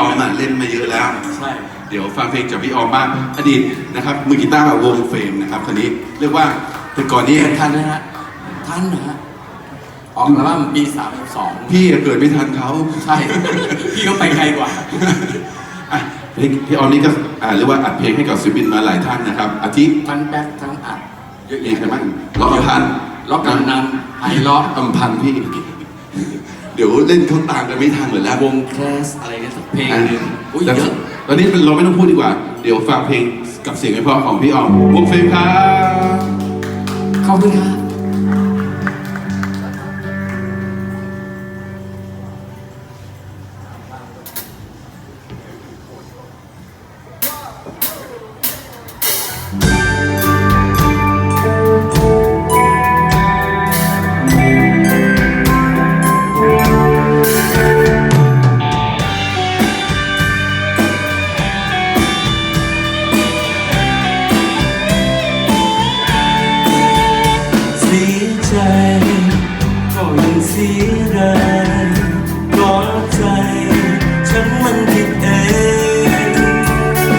ออมอะเล่นมาเยอะแล้ว ใช่ เดี๋ยวฟังเพลงจากพี่ออมบ้างอดีตนะครับมือกีตาร์วงเฟรมนะครับคนนี้เรียกว่าแต่ก่อนนี้ทันนะฮะทันนะฮะออกอัลบั้มปี32พี่เกิดไม่ทันเขาใช่ พี่เขาไปไกลกว่าอะพี่พี่ออมนี่ก็อ่าเรียกว่าอัดเพลงให้กับศิลปินมาหลายท่านนะครับ อาทิทั้งแบ็คทั้งอัดเยอะมีแยะใครบ้างล็อกอัมพันธ์ล็อกกันนำไอล็อกอัมพันธ์พี่เดี๋ยวเล่นเขาตามกันไม่ทันเลยแล้ววงแคลสอะไรเนี่ยสักเพลงหนึงอุ้ยแต่เยอะตอนนี้เราไม่ต้องพูดดีกว่า เดี๋ยวฝากเพลงกับเสียงไม่พอของพี่ออมวงเฟรมครับ ขอบคุณครับ ก็ยังเสียแรงก็ใจ ฉันมันผิดเอง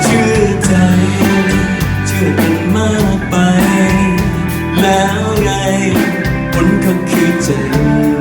เชื่อใจเชื่อกันมากไป แล้วไงผลก็คือเจ็บใจ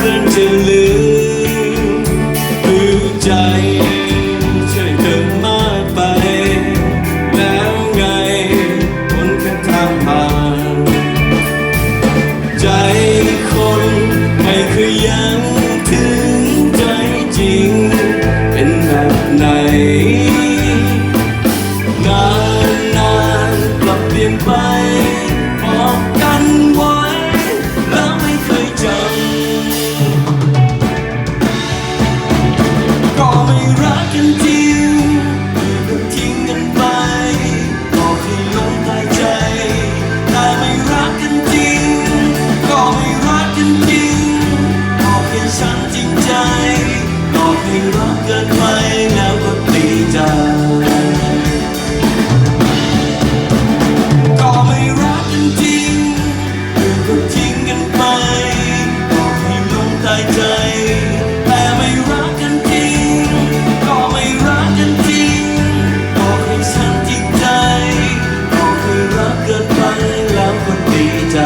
ยากเกินจะลืมคือใจช่เกินมากไป แล้วไงคนกันทางผ่าน ใจคนไม่เคยยังถึงใจจริง เป็นแบบไหน ใจแต่ไม่รักกันจริง ก็ไม่รักกันจริงบอกให้ฉันจริงใจบอกให้รักเกินไปแล้วก็ดีใจ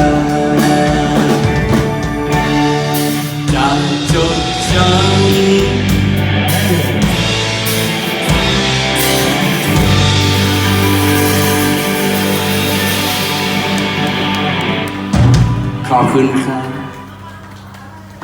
จะจดจำขอบคุณครับ